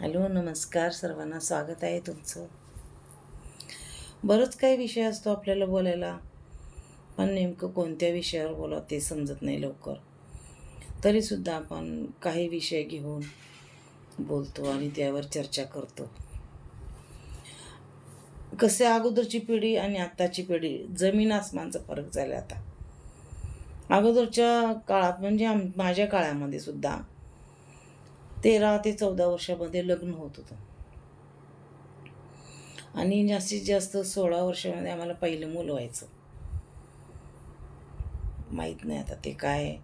Hello नमस्कार सर्वांना स्वागत आहे तुमचं. बरंच काही विषय असतो आपल्याला बोलायला पण नेमकं कोणत्या विषयावर बोला ते समजत नाही लवकर. तरीसुद्धा आपण काही विषय घेऊन बोलतो आणि त्यावर चर्चा करतो. कसे अगोदरची पिढी आणि आत्ताची पिढी जमीन आसमानचा फरक झाला आता. अगोदरच्या काळात म्हणजे आम माझ्या काळामध्ये सुद्धा तेरा ते चौदा वर्षामध्ये लग्न होत होतं. आणि जास्तीत जास्त सोळा वर्षामध्ये आम्हाला पहिलं मुलं व्हायचं. माहीत नाही आता ते काय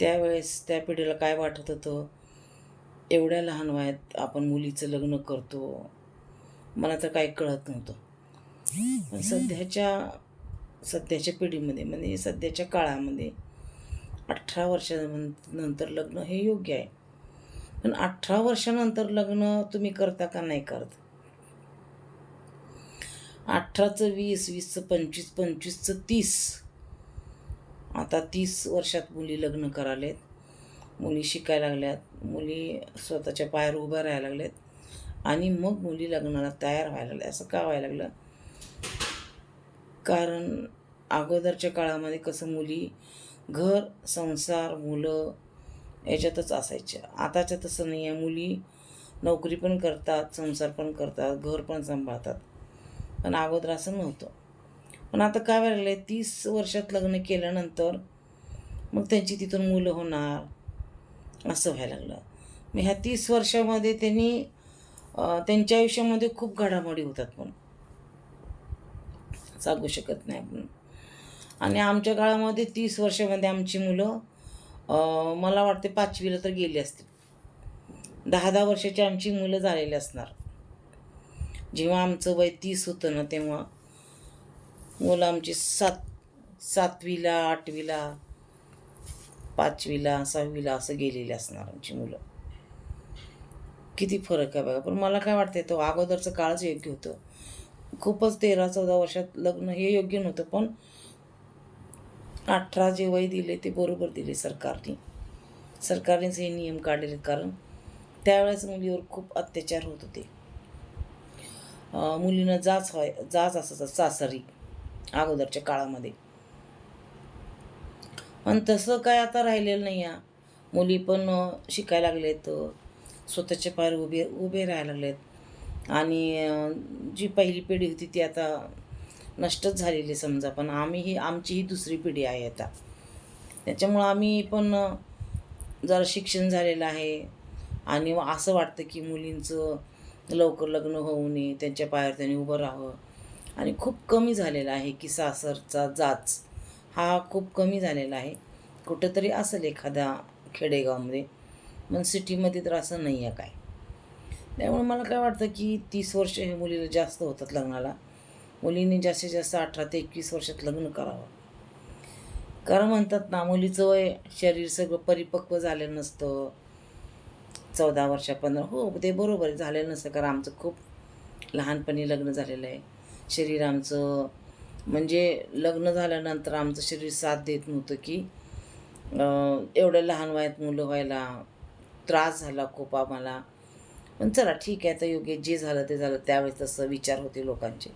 त्यावेळेस त्या पिढीला काय वाटत होतं? एवढ्या लहान वयात आपण मुलीचं लग्न करतो. मला तर काही कळत नव्हतं. पण सध्याच्या सध्याच्या पिढीमध्ये म्हणजे सध्याच्या काळामध्ये अठरा वर्षानंतर लग्न हे योग्य आहे. पण अठरा वर्षानंतर लग्न तुम्ही करता का नाही करत? अठराचं वीस वीसचं पंचवीस पंचवीसचं तीस. आता तीस वर्षात मुली लग्न करालेत मुली शिकायला लागल्यात. मुली स्वतःच्या पायावर उभ्या राहायला लागल्यात. आणि मग मुली लग्नाला तयार व्हायला लागल्या असं का व्हायला लागलं? कारण अगोदरच्या काळामध्ये कसं मुली घर संसार मुलं याच्यातच असायच्या. आताच्या तसं नाही आहे मुली नोकरी पण करतात संसार पण करतात घर पण सांभाळतात. पण अगोदर असं नव्हतं. पण आता काय व्हायला लागलं आहे तीस वर्षात लग्न केल्यानंतर मग त्यांची तिथून मुलं होणार असं व्हायला लागलं. मग ह्या तीस वर्षामध्ये त्यांनी त्यांच्या आयुष्यामध्ये खूप घडामोडी होतात पण. सांगू शकत नाही आपण. आणि आमच्या काळामध्ये तीस वर्षामध्ये आमची मुलं मला वाटते पाचवीला तर गेली असतील दहा दहा वर्षाची आमची मुलं झालेली असणार. जेव्हा आमचं वय तीस होतं ना तेव्हा मुलं आमची सात सातवीला आठवीला पाचवीला सहावीला असं गेलेली असणार आमची मुलं. किती फरक आहे बघा. पण मला काय वाटतं तो अगोदरचं काळच योग्य होतं. खूपच तेरा चौदा वर्षात लग्न हे योग्य नव्हतं पण अठरा जे वय दिले ते बरोबर दिले सरकारने. सरकारनेच हे नियम काढलेले कारण त्यावेळेस मुलीवर खूप अत्याचार होत होते. मुलीनं जाच व्हाय जाच असायचा सासरी अगोदरच्या काळामध्ये. पण तसं काय आता राहिलेलं नाही आहे मुली पण शिकायला लागलेत स्वतःच्या पायावर उभे उभे राहायला लागलेत. आणि जी पहिली पिढी होती ती आता नष्टच झालेली समजा. पण आम्ही ही आमची ही दुसरी पिढी आहे आता. त्याच्यामुळं आम्ही पण जरा शिक्षण झालेलं आहे. आणि असं वाटतं की मुलींचं लवकर लग्न होऊ नये त्यांच्या पायावर त्यांनी उभं राहावं. आणि खूप कमी झालेलं आहे की सासरचा जाच. हा खूप कमी झालेला आहे. कुठंतरी असेल एखाद्या खेडेगावमध्ये. पण सिटीमध्ये तर असं नाही आहे काय. त्यामुळे मला काय वाटतं की तीस वर्ष हे मुलीला जास्त होतात लग्नाला. मुलींनी जास्तीत जास्त अठरा ते एकवीस वर्षात लग्न करावं. कारण म्हणतात ना मुलीचं वय शरीर सगळं परिपक्व झालेलं नसतं. चौदा वर्षा पंधरा हो ते बरोबर आहे झालेलं नसतं. कारण आमचं खूप लहानपणी लग्न झालेलं आहे. शरीर आमचं म्हणजे लग्न झाल्यानंतर आमचं शरीर साथ देत नव्हतं की एवढ्या लहान वयात मुलं व्हायला त्रास झाला खूप आम्हाला. पण चला ठीक आहे आता योग्य जे झालं ते झालं त्यावेळेस तसं विचार होते लोकांचे.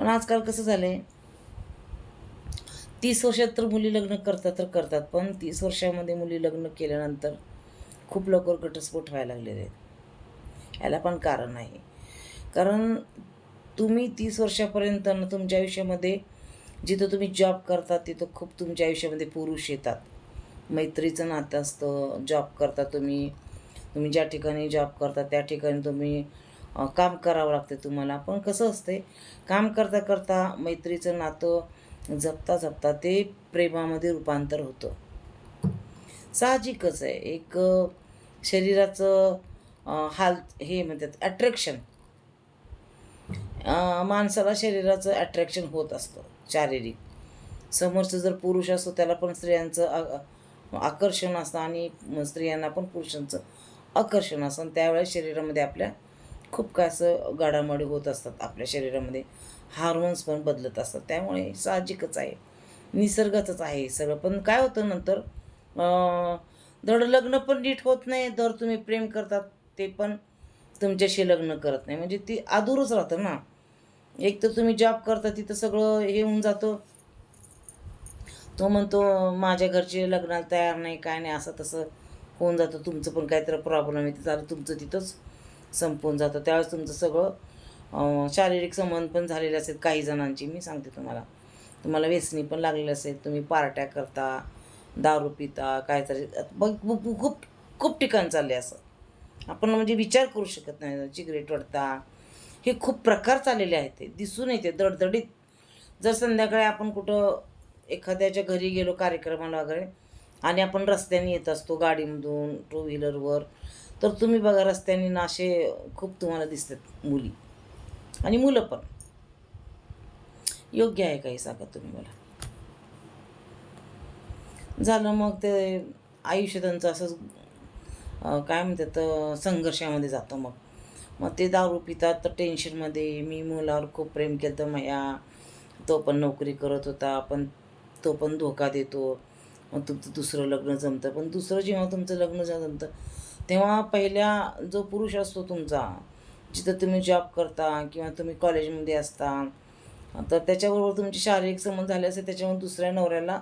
पण आजकाल कसं झालं आहे तीस वर्षात तर मुली लग्न करतात तर करतात पण तीस वर्षामध्ये मुली लग्न केल्यानंतर खूप लवकर घटस्फोट व्हायला लागलेले आहेत. याला पण कारण आहे कारण तुम्ही तीस वर्षापर्यंत ना तुमच्या आयुष्यामध्ये जिथं तुम्ही जॉब करता तिथं खूप तुमच्या आयुष्यामध्ये पुरुष येतात. मैत्रीचं नातं असतं जॉब करता तुम्ही तुम्ही ज्या ठिकाणी जॉब करता त्या ठिकाणी तुम्ही काम करावं लागते तुम्हाला. पण कसं असते काम करता करता मैत्रीचं नातं जपता जपता ते प्रेमामध्ये रूपांतर होतं. साहजिकच आहे. एक शरीराचं हाल हे म्हणतात अट्रॅक्शन माणसाला शरीराचं अट्रॅक्शन होत असतं शारीरिक. समोरचं जर पुरुष असतो त्याला पण स्त्रियांचं आ- आकर्षण असतं आणि स्त्रियांना पण पुरुषांचं आकर्षण असतं. आणि त्यावेळेस शरीरामध्ये आपल्या खूप काय असं घडामोडी होत असतात आपल्या शरीरामध्ये. हार्मोन्स पण बदलत असतात. त्यामुळे साहजिकच आहे. निसर्गाचंच आहे सगळं. पण काय होतं नंतर धड लग्न पण नीट होत नाही. धड तुम्ही प्रेम करतात ते पण तुमच्याशी लग्न करत नाही. म्हणजे ती अधूरच राहतं ना. एक तर तुम्ही जॉब करता तिथं सगळं हे होऊन जातं. तो म्हणतो माझ्या घरचे लग्नाला तयार नाही काय नाही असं तसं होऊन जातं. तुमचं पण काहीतरी प्रॉब्लेम आहे. झालं तुमचं तिथंच संपून जातं. त्यावेळेस तुमचं सगळं शारीरिक संबंध पण झालेले असेल काही जणांची मी सांगते तुम्हाला. तुम्हाला व्यसनी पण लागलेली असेल तुम्ही पार्ट्या करता दारू पिता काहीतरी बघ खूप खूप ठिकाण चालले असं. आपण म्हणजे विचार करू शकत नाही सिगरेट ओढता हे खूप प्रकार चाललेले आहेत ते दिसून येते दडदडीत. जर संध्याकाळी आपण कुठं एखाद्याच्या घरी गेलो कार्यक्रमाला वगैरे आणि आपण रस्त्याने येत असतो गाडीमधून टू व्हीलरवर तर तुम्ही बघा रस्त्याने ना असे खूप तुम्हाला दिसतात मुली. आणि मुलं पण. योग्य आहे काही सांगा तुम्ही मला. झालं मग ते आयुष्य त्यांचं असंच काय म्हणतात संघर्षामध्ये जातं मग. मग ते दारू पितात तर टेन्शनमध्ये मी मुलावर खूप प्रेम केलं तर मया. तो पण नोकरी करत होता पण तो पण धोका देतो. मग तुमचं दुसरं लग्न जमतं. पण दुसरं जेव्हा तुमचं लग्न जमतं तेव्हा पहिल्या जो पुरुष असतो तुमचा जिथं तुम्ही जॉब करता किंवा तुम्ही कॉलेजमध्ये असता तर त्याच्याबरोबर तुमचे शारीरिक संबंध झाले असेल त्याच्यामुळे दुसऱ्या नवऱ्याला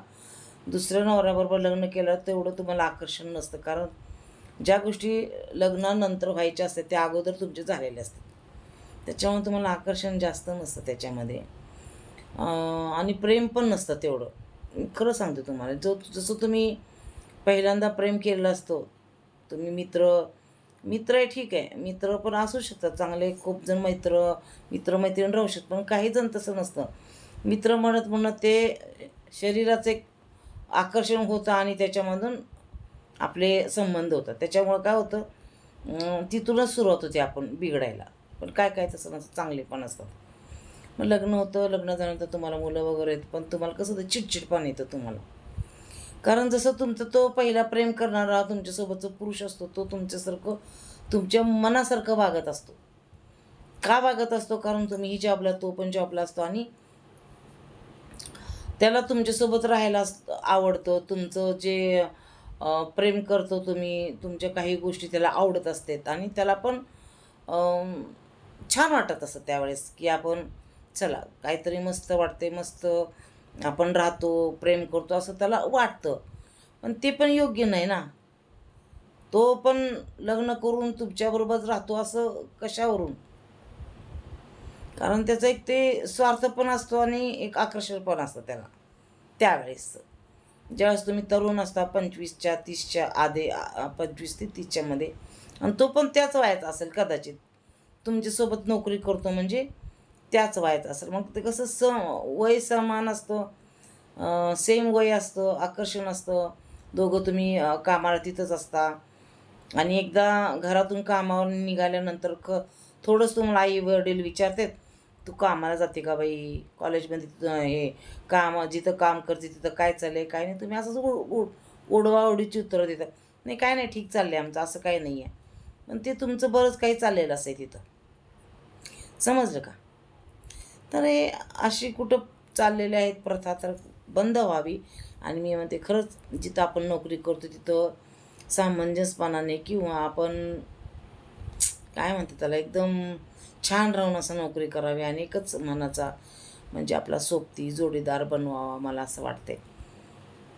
दुसऱ्या नवऱ्याबरोबर लग्न केलं तेवढं तुम्हाला आकर्षण नसतं. कारण ज्या गोष्टी लग्नानंतर व्हायच्या असतात त्या अगोदर तुमचे झालेले असतात. त्याच्यामुळे तुम्हाला आकर्षण जास्त नसतं त्याच्यामध्ये. आणि प्रेम पण नसतं तेवढं. खरं सांगते तुम्हाला जो जसं तुम्ही पहिल्यांदा प्रेम केलेलं असतो तुम्ही मित्र मित्र आहे ठीक आहे. मित्र पण असू शकतात. चांगले खूप जण मैत्र मित्रमैत्रीण राहू शकतात पण काही जण तसं नसतं. मित्र म्हणत म्हणत ते शरीराचं एक आकर्षण होतं आणि त्याच्यामधून आपले संबंध होतात. त्याच्यामुळं काय होतं तिथूनच सुरुवात होते आपण बिघडायला. पण काय काय तसं नसतं चांगले पण असतात. मग लग्न होतं लग्न झाल्यानंतर तुम्हाला मुलं वगैरे येत पण तुम्हाला कसं होतं चिडचिडपण येतं तुम्हाला. कारण जसं तुमचं तो पहिला प्रेम करणारा तुमच्यासोबतचा पुरुष असतो तो तुमच्यासारखं तुमच्या मनासारखं वागत असतो. का वागत असतो? कारण तुम्ही ही जॉबला तो पण जॉबला असतो आणि त्याला तुमच्यासोबत राहायला आवडतं. तुमचं जे प्रेम करतो तुम्ही तुमच्या काही गोष्टी त्याला आवडत असतात आणि त्याला पण अं, छान वाटत असतं त्यावेळेस की आपण चला काहीतरी मस्त वाटते मस्त आपण राहतो प्रेम करतो असं त्याला वाटतं. पण ते पण योग्य नाही ना. तो पण लग्न करून तुमच्याबरोबरच राहतो असं कशावरून? कारण त्याचं एक ते स्वार्थ पण असतो आणि एक आकर्षण पण असतं त्याला. त्यावेळेस. ज्यावेळेस तुम्ही तरुण असता पंचवीसच्या तीसच्या आधे आ- पंचवीस ते तीसच्यामध्ये आणि तो पण त्याच वयाचा असेल कदाचित. तुमच्यासोबत नोकरी करतो म्हणजे त्याच वयाचा असेल. मग ते कसं स वय समान असतं सेम वय असतं आकर्षण असतं. दोघं तुम्ही कामाला तिथंच असता. आणि एकदा घरातून कामावर निघाल्यानंतर क थोडंच तुम्हाला आई वडील विचारतात तू कामाला जाते का बाई? कॉलेजमध्ये तिथं हे काम जिथं काम करते तिथं काय चाललंय काय नाही? तुम्ही असंच उड उड उडवा उत्तरं देतात नाही काय नाही ठीक चाललं आहे आमचं असं काही नाही आहे पण ते तुमचं बरंच काही चाललेलं असेल तिथं. समजलं का? तर हे अशी कुठं चाललेले आहेत प्रथा तर बंद व्हावी. आणि मी म्हणते खरंच जिथं आपण नोकरी करतो तिथं सामंजस्यपणाने किंवा आपण काय म्हणते त्याला एकदम छान राहून असं नोकरी करावी आणि एकच मनाचा म्हणजे आपला सोबती जोडीदार बनवावा मला असं वाटते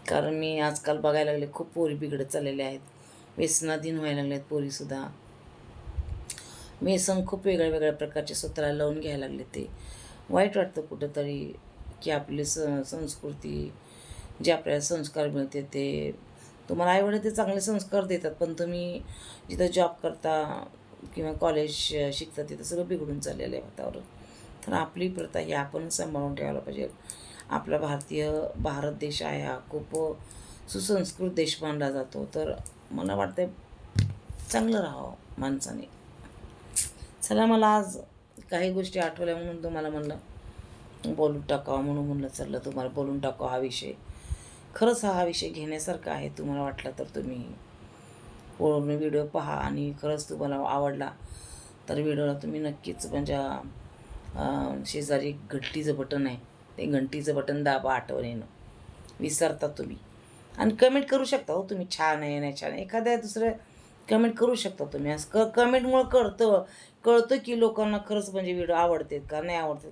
कारण मी आजकाल बघायला लागले खूप पोरी बिघडत चाललेल्या आहेत. व्यसनाधीन व्हायला लागल्यात पोरीसुद्धा. व्यसन खूप वेगळ्या वेगळ्या प्रकारचे स्वतःला लावून घ्यायला लागले ते. वाईट वाटतं कुठंतरी की आपली स संस्कृती जे आपल्याला संस्कार मिळते ते तुम्हाला आईवडील ते चांगले संस्कार देतात पण तुम्ही जिथं जॉब करता किंवा कॉलेज शिकता तिथं सगळं बिघडून चाललेलं आहे वातावरण. तर आपली प्रथा ही आपण सांभाळून ठेवायला पाहिजे. आपला भारतीय भारत देश आहे हा खूप सुसंस्कृत देश मानला जातो. तर मला वाटतं चांगलं राहावं माणसाने. चला मला आज काही गोष्टी आठवल्या म्हणून तुम्हाला म्हणलं बोलून टाकावं म्हणून म्हणलं चाललं तुम्हाला बोलून टाकावा हा विषय. खरंच हा विषय घेण्यासारखा आहे तुम्हाला वाटला तर तुम्ही पूर्ण व्हिडिओ पहा आणि खरंच तुम्हाला आवडला तर व्हिडिओला तुम्ही नक्कीच म्हणजे शेजारी एक घंटीचं बटन आहे ते घंटीचं बटन दाबा आठवणीनं. विसरता तुम्ही. आणि कमेंट करू शकता हो तुम्ही छान आहे नाही छान आहे. एखाद्या दुसऱ्या कमेंट करू शकता तुम्ही. असं क कमेंटमुळं कळतं. कळतं की लोकांना खरंच म्हणजे व्हिडिओ आवडतात का? नाही आवडतात.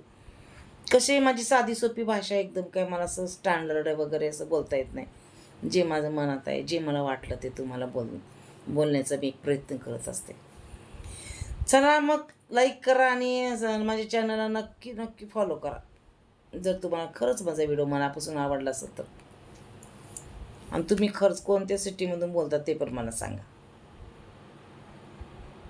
कशी माझी साधी सोपी भाषा एकदम काय मला असं स्टँडर्ड वगैरे असं बोलता येत नाही. जे माझं मनात आहे जे मला वाटलं ते तुम्हाला बोल बोलण्याचा मी एक प्रयत्न करत असते. चला मग लाईक करा आणि माझ्या चॅनलला नक्की नक्की फॉलो करा. जर तुम्हाला खरंच माझा व्हिडिओ मनापासून आवडला असेल तर. आणि तुम्ही खरंच कोणत्या सिटीमधून बोलता ते पण मला सांगा.